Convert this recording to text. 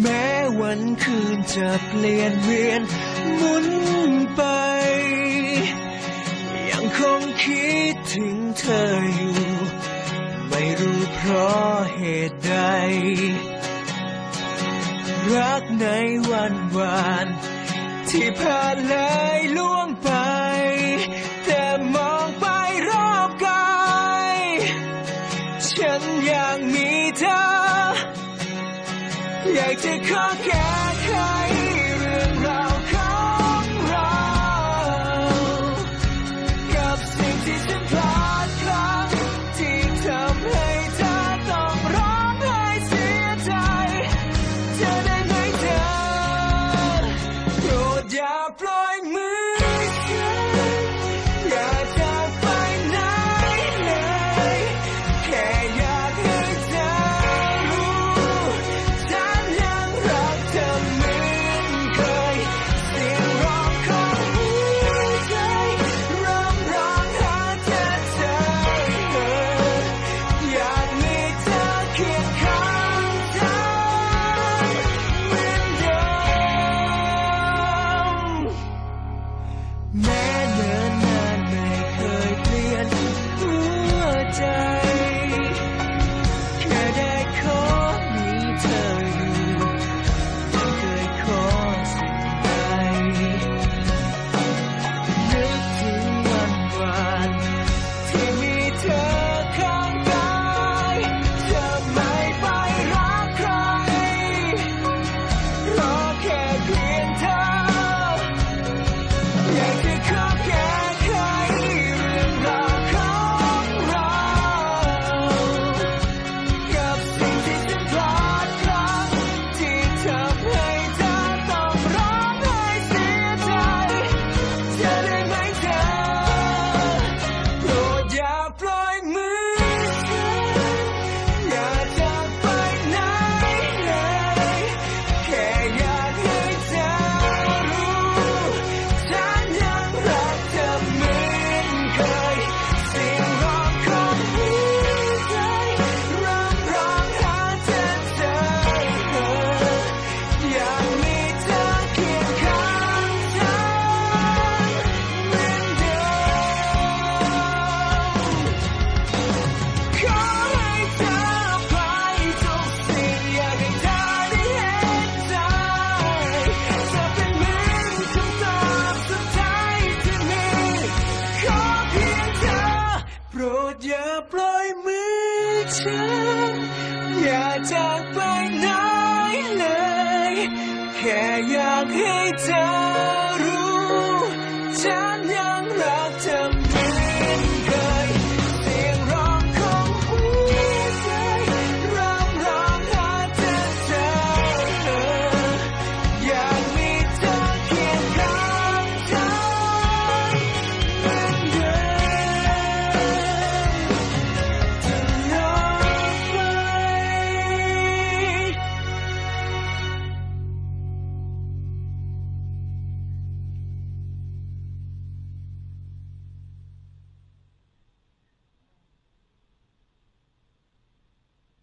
แม้วันคืนจะเปลี่ยนเวียนหมุนไป ยังคงคิดถึงเธออยู่ ไม่รู้เพราะเหตุใด รักในวันวาน ที่ผ่านเลยล่วงไป อยากจะขอแกใคร อย่าจากไปไหนเลย แค่อยากให้เธอรู้ฉัน